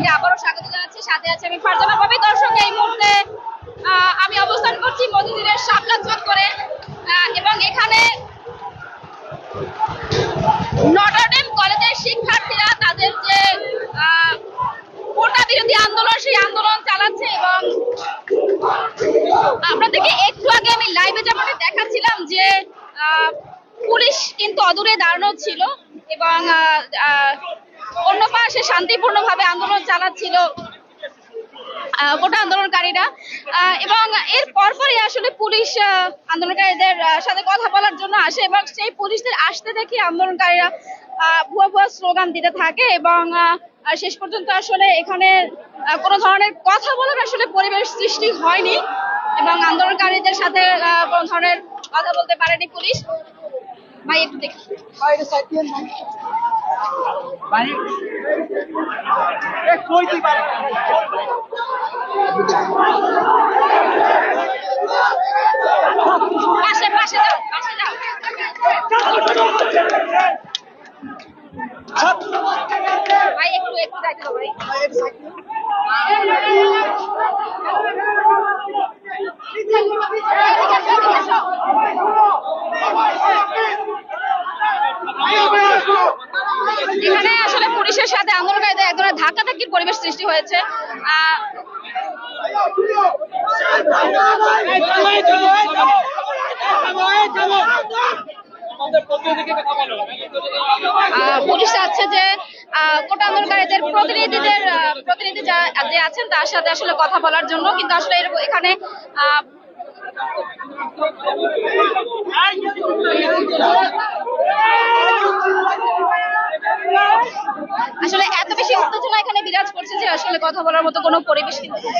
সবাইকে আবারও স্বাগত জানাচ্ছি। সাথে আছে আমি ফারজানা ভাবি। দর্শক এই মুহূর্তে আমি অবস্থান করছি মতিঝিলের শাপলা চত্বরে আহ, এবং এখানে নটরডেম কলেজের শিক্ষার্থীরা তাদের যে কোটা বিরোধী আন্দোলন সেই আন্দোলন চালাচ্ছে এবং আপনাদেরকে একটু আগে আমি লাইভে যেমন দেখাচ্ছিলাম যে পুলিশ কিন্তু অদূরে দাঁড়ানো ছিল এবং অন্য পাশে শান্তিপূর্ণভাবে আন্দোলন চালাচ্ছিল কোটা আন্দোলনকারীরা। এবং এর পরপরই আসলে পুলিশ আন্দোলনকারীদের সাথে কথা বলার জন্য আসে এবং সেই পুলিশদের আসতে দেখি আন্দোলনকারীরা ভুয়া ভুয়া স্লোগান দিতে থাকে এবং শেষ পর্যন্ত আসলে এখানে কোনো ধরনের কথা বলার আসলে পরিবেশ সৃষ্টি হয়নি এবং আন্দোলনকারীদের সাথে কোনো ধরনের কথা বলতে পারেনি পুলিশ। ভাই, একটু দেখি। পাশে পাশে যাও পাশে যাও ভাই একটু একটু দাও ভাই এখানে আসলে পুলিশের সাথে আন্দোলনকারীদের এক ধরনের ধাক্কাধাক্কির পরিবেশ সৃষ্টি হয়েছে? পুলিশ চাচ্ছে যে কোটা প্রতিনিধিদের প্রতিনিধি যা- আছেন তার সাথে আসলে কথা বলার জন্য কিন্তু আসলে এখানে আহ, আসলে এত বেশি উত্তেজনা এখানে বিরাজ করছে যে আসলে কথা বলার মতো কোনো পরিবেশ কিন্তু নেই।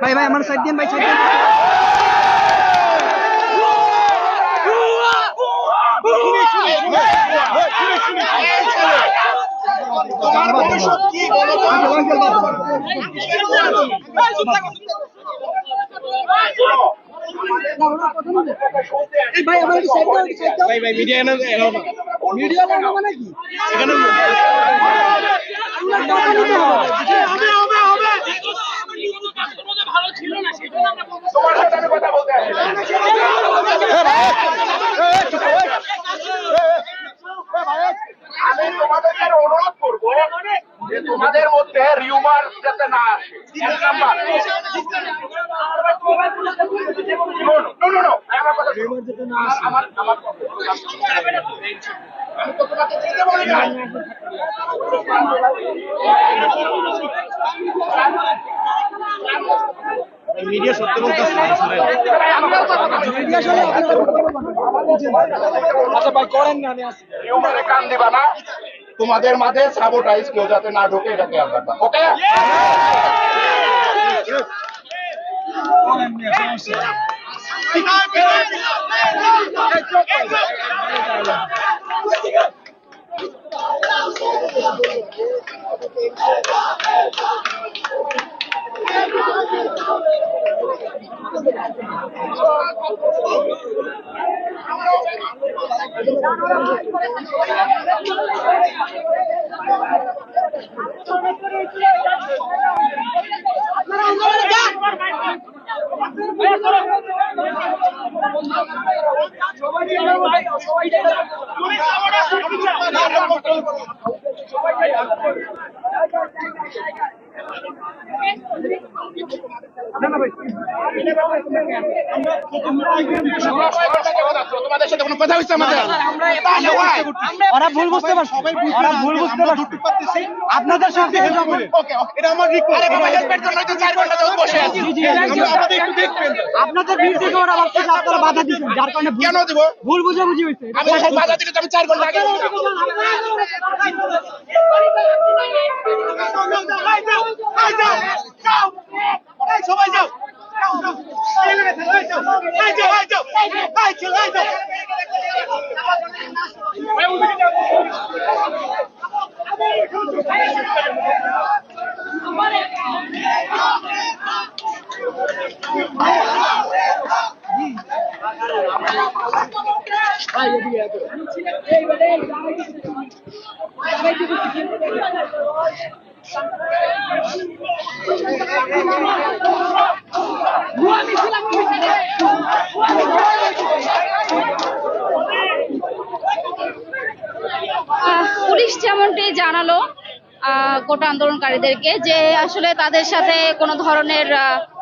ভাই ভাই আমার সাইড দিন ভাই সাইড দিন এই ভাই আমার ভাই মিডিয়া এনে এলাও না ভিডিও এখানে আমরা টাকা নিতে হবে হবে হবে হবে তোমার সাথে কথা বলতে আসি আমি তোমাদেরকে অনুরোধ করব যে তোমাদের মধ্যে রিউমার যাতে না আসে। এক নাম্বার। আমার আমার আমি তো তোমাকে যেতে বলি না মিডিয়া সত্য বলতেছে আচ্ছা ভাই করেন না আমি আসি কান দিবা না। তোমাদের মাঝে সাবোটাইজ কেউ যাতে না ঢোকে এটা খেয়াল রাখবা ওকে ওরা ভুল বুঝতে পারছে। ওরা ভুল বুঝতে পারছে। আপনাদের সাথে ওকে ওকে। এটা আমার রিকোয়েস্ট আরে বাবা হেল্পের জন্য তো 4 ঘণ্টা ধরে বসে আছি। আমাদের একটু দেখবেন। আপনাদের ভিড় থেকে ওরা ভাবছে আপনারা বাধা দিচ্ছেন যার কারণে কেন দিব? ভুল বুঝাবুঝি হয়েছে। আমি বাধা দিলে আমি 4 ঘণ্টা আগে সবাই যাও। যাও আহ, পুলিশ যেমনটি জানালো কোটা আন্দোলনকারীদেরকে যে আসলে তাদের সাথে কোনো ধরনের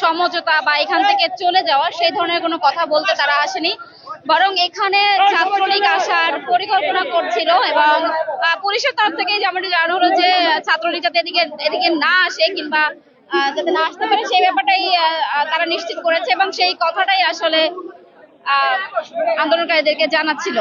সমঝোতা বা এখান থেকে চলে যাওয়া, সেই ধরনের কোনো কথা বলতে তারা আসেনি। বরং এখানে ছাত্রলীগ আসার পরিকল্পনা করছিল এবং পুলিশের তরফ থেকে যেমনটি জানানো হলো যে, ছাত্রলীগ যাতে এদিকে এদিকে না আসে কিংবা যাতে না আসতে পারে, সেই ব্যাপারটাই তারা নিশ্চিত করেছে এবং সেই কথাটাই আসলে আন্দোলনকারীদেরকে জানাচ্ছিল।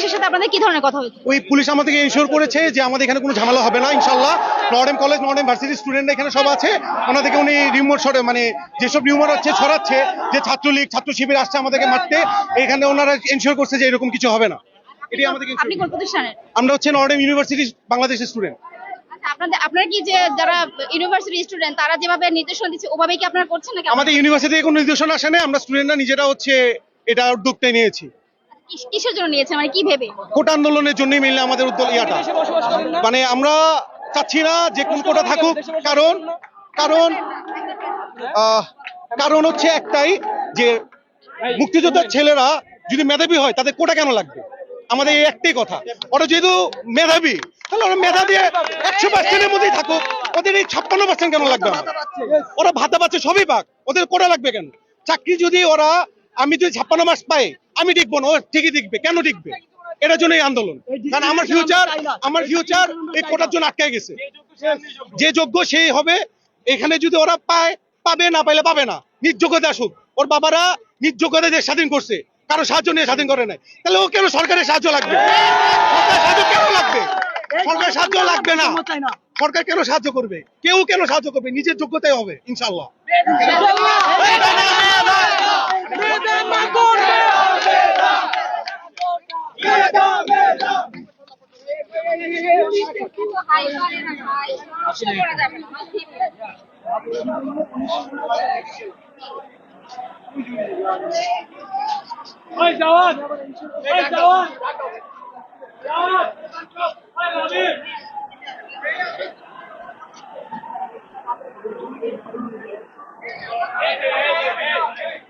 পুলিশের সাথে আপনাদের কি ধরনের কথা হয়েছে? ওই পুলিশ আমাদেরকে ইনশোর করেছে যে আমাদের এখানে কোনো ঝামেলা হবে না ইনশাল্লাহ নর্ডেম কলেজ নর্ডেম ভার্সিটি স্টুডেন্টরা এখানে সব আছে। ওনাদেরকে উনি রিমোট সরে মানে যেসব রিউমার হচ্ছে ছড়াচ্ছে যে ছাত্রলীগ ছাত্র শিবির আসছে আমাদেরকে মারতে এখানে ওনারা ইনশোর করছে যে এরকম কিছু হবে না। এটাই আমাদেরকে আপনি কোন প্রতিষ্ঠানের? আমরা হচ্ছে নর্ডেম ইউনিভার্সিটি বাংলাদেশের স্টুডেন্ট আচ্ছা আপনাদের আপনারা কি যে যারা ইউনিভার্সিটি স্টুডেন্ট তারা যেভাবে নির্দেশনা দিচ্ছে ওভাবেই কি আপনারা করছেন নাকি আমাদের ইউনিভার্সিটি থেকে কোনো নির্দেশনা আসে না আমরা স্টুডেন্টরা নিজেরা হচ্ছে এটা উদ্যোগটা নিয়েছি। কিসের জন্য নিয়েছে? মানে কি ভেবে? কোটা আন্দোলনের জন্যই মিললে আমাদের উদ্যোগ ইয়াটা। মানে আমরা চাচ্ছি না যে কোন কোটা থাকুক। কারণ কারণ কারণ হচ্ছে একটাই যে মুক্তিযোদ্ধার ছেলেরা যদি মেধাবী হয় তাদের কোটা কেন লাগবে? আমাদের এই একটাই কথা। ওরা যেহেতু মেধাবী তাহলে ওরা মেধা দিয়ে একশো পার্সেন্টের মধ্যেই থাকুক। ওদের এই ছাপ্পান্ন পার্সেন্ট কেন লাগবে? ওরা ভাতা পাচ্ছে সবই পাক। ওদের কোটা লাগবে কেন? চাকরি যদি ওরা আমি যদি ছাপ্পান্ন মাস পাই আমি টিকবো না। ও ঠিকই টিকবে কেন টিকবে এটার জন্য এই আন্দোলন কারণ আমার ফিউচার আমার ফিউচার এই কোটার জন্য আটকে গেছে। যে যোগ্য সেই হবে। এখানে যদি ওরা পায় পাবে না পাইলে পাবে না। নিজ যোগ্যতা আসুক। ওর বাবারা নিজ যোগ্যতা দিয়ে স্বাধীন করছে। কারও সাহায্য নিয়ে স্বাধীন করে নাই। তাহলে ও কেন সরকারের সাহায্য লাগবে? সরকারের সাহায্য কেন লাগবে? সরকারের সাহায্য লাগবে না। না। সরকার কেন সাহায্য করবে? কেউ কেন সাহায্য করবে? নিজের যোগ্যতাই হবে ইনশাল্লাহ ওই জওয়ান ওই জওয়ান জওয়ান ওই রবির Hey, hey, hey, hey, hey.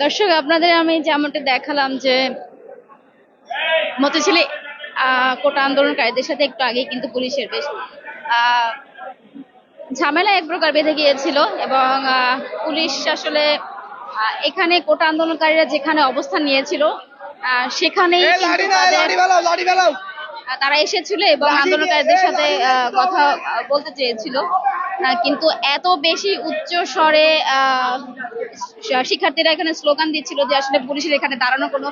দর্শক আপনাদের আমি যেমনটা দেখালাম যে মতিঝিলে কোটা আন্দোলনকারীদের সাথে একটু আগে কিন্তু পুলিশের বেশ ঝামেলা এক প্রকার বেঁধে গিয়েছিল এবং পুলিশ আসলে এখানে কোটা আন্দোলনকারীরা যেখানে অবস্থান নিয়েছিল সেখানেই তারা এসেছিল এবং আন্দোলনকারীদের সাথে আহ, কথা বলতে চেয়েছিল। কিন্তু এত বেশি উচ্চ স্বরে শিক্ষার্থীরা এখানে স্লোগান দিচ্ছিল যে আসলে পুলিশের এখানে দাঁড়ানো কোনো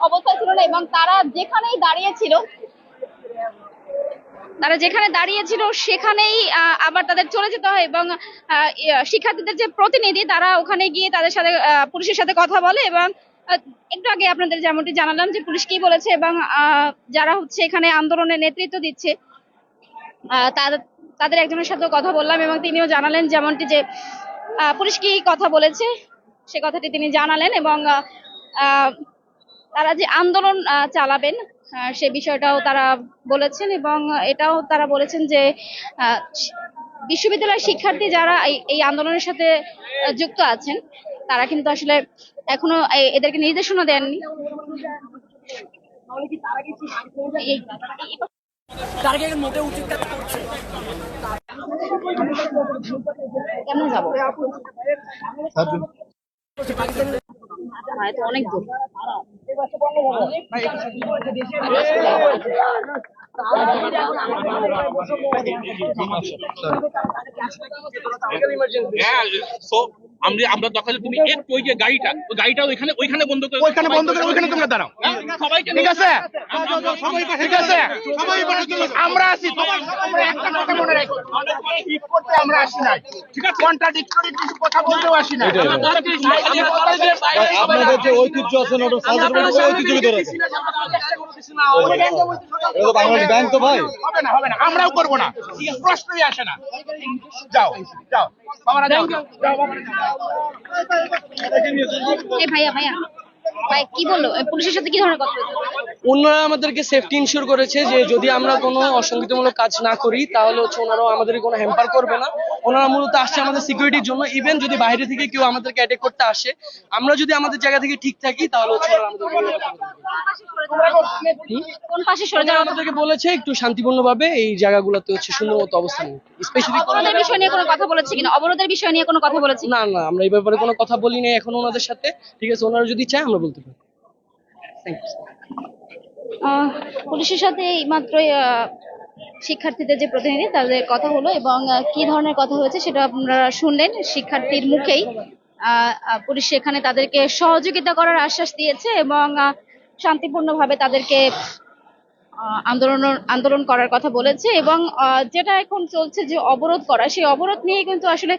অবস্থা ছিল না এবং তারা যেখানেই দাঁড়িয়েছিল তারা যেখানে দাঁড়িয়েছিল সেখানেই আবার তাদের চলে যেতে হয় এবং শিক্ষার্থীদের যে প্রতিনিধি তারা ওখানে গিয়ে তাদের সাথে পুলিশের সাথে কথা বলে এবং একটু আগে আপনাদের যেমনটি জানালাম যে পুলিশ কি বলেছে এবং যারা হচ্ছে এখানে আন্দোলনের নেতৃত্ব দিচ্ছে আহ, তাদের একজনের সাথে কথা বললাম এবং তিনিও জানালেন যেমনটি যে পুলিশ কি কথা বলেছে সে কথাটি তিনি জানালেন এবং তারা যে আন্দোলন চালাবেন সে বিষয়টাও তারা বলেছেন এবং এটাও তারা বলেছেন যে বিশ্ববিদ্যালয়ের শিক্ষার্থী যারা এই আন্দোলনের সাথে যুক্ত আছেন, তারা কিন্তু আসলে এখনও এদেরকে নির্দেশনা দেননি। এই- কেমন উচিত হ্যাঁ, তো অনেক দূর। আমরা আমরা তুমি একটু ওই যে গাড়িটা ওই গাড়িটা ওইখানে ওইখানে বন্ধ করে ওইখানে বন্ধ করে ওইখানে তোমরা দাঁড়াও। সবাইকে ঠিক আছে? ঠিক আছে? সবাই পাশে চলে যাও। আমরা আছি আমরা একটা কথা মনে রাখো। করতে আমরা আসি নাই। ঠিক আছে? কন্ট্রাডিক্টরি কিছু কথা বলতেও আসি নাই। আপনাদের যে ঐতিহ্য আছে ঐতিহ্য ধরে আছে এটা তো বাংলাদেশ ব্যাংক তো ভাই। হবে না হবে না আমরাও করব না। প্রশ্নই আসে না। যাও যাও। বাবারা ভাইয়া ভাইয়া। ভাই কি বলল? এ, পুলিশের সাথে কি ধরনের কথা ওনারা আমাদেরকে সেফটি ইনশিওর করেছে যে যদি আমরা কোনো অসঙ্গতিমূলক কাজ না করি তাহলে হচ্ছে ওনারাও আমাদেরকে কোনো হ্যাম্পার করবে না। ওনারা মূলত আসছে আমাদের সিকিউরিটির জন্য। ইভেন যদি বাইরে থেকে কেউ আমাদেরকে অ্যাটাক করতে আসে আমরা যদি আমাদের জায়গা থেকে ঠিক থাকি তাহলে হচ্ছে ওনারা যাওয়া আমাদেরকে বলেছে একটু শান্তিপূর্ণভাবে এই জায়গাগুলোতে হচ্ছে সুন্দর মতো অবস্থান স্পেশালি অবরোধের বিষয় নিয়ে কোনো কথা বলেছে কিনা? অবরোধের বিষয় নিয়ে কোনো কথা বলেছে? না না আমরা এই ব্যাপারে কোনো কথা বলি নাই এখন ওনাদের সাথে। ঠিক আছে ওনারা যদি চায় আমরা বলতে পারি। পুলিশের সাথে এই মাত্রই আহ, শিক্ষার্থীদের যে প্রতিনিধি তাদের কথা হলো এবং কি ধরনের কথা হয়েছে সেটা আপনারা শুনলেন শিক্ষার্থীর মুখেই। পুলিশ সেখানে তাদেরকে সহযোগিতা করার আশ্বাস দিয়েছে এবং শান্তিপূর্ণভাবে তাদেরকে আন্দোলন আন্দোলন করার কথা বলেছে এবং যেটা এখন চলছে যে অবরোধ করা সেই অবরোধ নিয়ে কিন্তু আসলে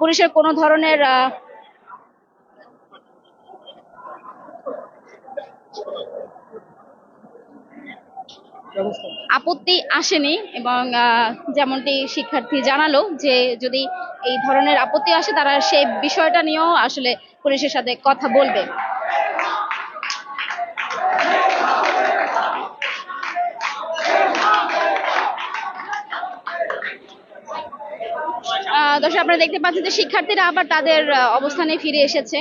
পুলিশের কোনো ধরনের আপত্তি আসেনি এবং যেমনটি শিক্ষার্থী জানালো যে যদি এই ধরনের আপত্তি আসে তারা সেই বিষয়টা নিয়েও আসলে পুলিশের সাথে কথা বলবে। দর্শক, আপনারা দেখতে পাচ্ছেন যে শিক্ষার্থীরা আবার তাদের অবস্থানে ফিরে এসেছে।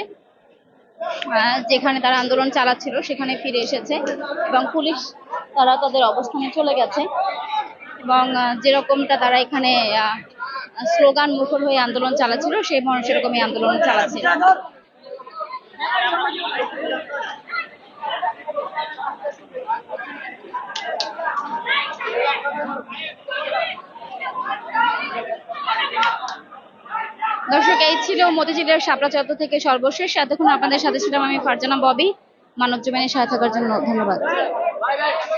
যেখানে তারা আন্দোলন চালাচ্ছিল, সেখানে ফিরে এসেছে এবং পুলিশ, তারা তাদের অবস্থানে চলে গেছে এবং যেরকমটা তারা এখানে স্লোগান মুখর হয়ে আন্দোলন চালাচ্ছিল, সেই মনে সেরকমই আন্দোলন চালাচ্ছে। দর্শক, এই ছিল মতিঝিলের শাপলা চত্বর থেকে সর্বশেষ। এতক্ষণ আপনাদের সাথে ছিলাম আমি ফারজানা ববি। মানব জীবনের সাহায্য থাকার জন্য ধন্যবাদ।